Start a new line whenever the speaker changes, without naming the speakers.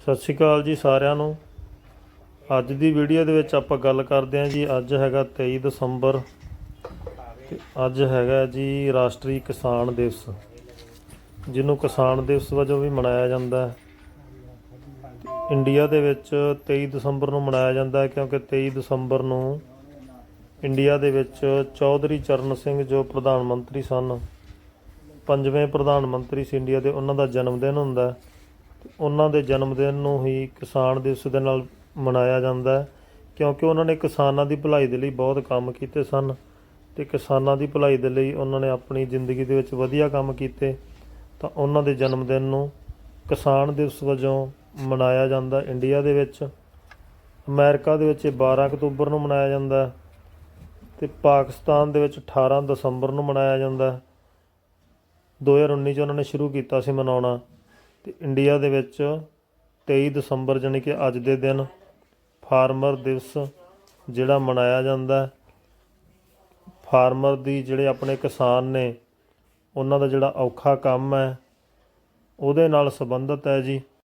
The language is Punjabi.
ਸਤਿ ਸ਼੍ਰੀ ਅਕਾਲ ਜੀ ਸਾਰਿਆਂ ਨੂੰ। ਅੱਜ ਦੀ ਵੀਡੀਓ ਦੇ ਵਿੱਚ ਆਪਾਂ ਗੱਲ ਕਰਦੇ ਹਾਂ ਜੀ, ਅੱਜ ਹੈਗਾ 23 ਦਸੰਬਰ ਤੇ ਅੱਜ ਹੈਗਾ ਜੀ ਰਾਸ਼ਟਰੀ ਕਿਸਾਨ ਦਿਵਸ, ਜਿਹਨੂੰ ਕਿਸਾਨ ਦਿਵਸ ਵਜੋਂ ਵੀ ਮਨਾਇਆ ਜਾਂਦਾ ਹੈ। ਇੰਡੀਆ ਦੇ ਵਿੱਚ 23 ਦਸੰਬਰ ਨੂੰ ਮਨਾਇਆ ਜਾਂਦਾ ਹੈ, ਕਿਉਂਕਿ 23 ਦਸੰਬਰ ਨੂੰ ਇੰਡੀਆ ਦੇ ਵਿੱਚ ਚੌਧਰੀ ਚਰਨ ਸਿੰਘ ਜੋ ਪ੍ਰਧਾਨ ਮੰਤਰੀ ਸਨ, ਪੰਜਵੇਂ ਪ੍ਰਧਾਨ ਮੰਤਰੀ ਸੀ ਇੰਡੀਆ ਦੇ, ਉਹਨਾਂ ਦਾ ਜਨਮ ਦਿਨ ਹੁੰਦਾ ਹੈ। ਉਹਨਾਂ ਦੇ ਜਨਮ ਦਿਨ ਨੂੰ ਹੀ ਕਿਸਾਨ ਦਿਵਸ ਦੇ ਨਾਲ ਮਨਾਇਆ ਜਾਂਦਾ ਹੈ, ਕਿਉਂਕਿ ਉਹਨਾਂ ਨੇ ਕਿਸਾਨਾਂ ਦੀ ਭਲਾਈ ਦੇ ਲਈ ਬਹੁਤ ਕੰਮ ਕੀਤੇ ਸਨ ਤੇ ਕਿਸਾਨਾਂ ਦੀ ਭਲਾਈ ਦੇ ਲਈ ਉਹਨਾਂ ਨੇ ਆਪਣੀ ਜ਼ਿੰਦਗੀ ਦੇ ਵਿੱਚ ਵਧੀਆ ਕੰਮ ਕੀਤੇ, ਤਾਂ ਉਹਨਾਂ ਦੇ ਜਨਮ ਦਿਨ ਨੂੰ ਕਿਸਾਨ ਦਿਵਸ ਵਜੋਂ ਮਨਾਇਆ ਜਾਂਦਾ ਇੰਡੀਆ ਦੇ ਵਿੱਚ। ਅਮਰੀਕਾ ਦੇ ਵਿੱਚ ਇਹ 12 ਅਕਤੂਬਰ ਨੂੰ ਮਨਾਇਆ ਜਾਂਦਾ ਹੈ ਤੇ ਪਾਕਿਸਤਾਨ ਦੇ ਵਿੱਚ 18 ਦਸੰਬਰ ਨੂੰ ਮਨਾਇਆ ਜਾਂਦਾ ਹੈ। 2019 ਚ ਉਹਨਾਂ ਨੇ ਸ਼ੁਰੂ ਕੀਤਾ ਸੀ ਮਨਾਉਣਾ। ਅਤੇ ਇੰਡੀਆ ਦੇ ਵਿੱਚ 23 ਦਸੰਬਰ ਜਾਣੀ ਕਿ ਅੱਜ ਦੇ ਦਿਨ ਫਾਰਮਰ ਦਿਵਸ ਜਿਹੜਾ ਮਨਾਇਆ ਜਾਂਦਾ ਫਾਰਮਰ ਦੀ ਜਿਹੜੇ ਆਪਣੇ ਕਿਸਾਨ ਨੇ, ਉਹਨਾਂ ਦਾ ਜਿਹੜਾ ਔਖਾ ਕੰਮ ਹੈ, ਉਹਦੇ ਨਾਲ ਸੰਬੰਧਿਤ ਹੈ ਜੀ।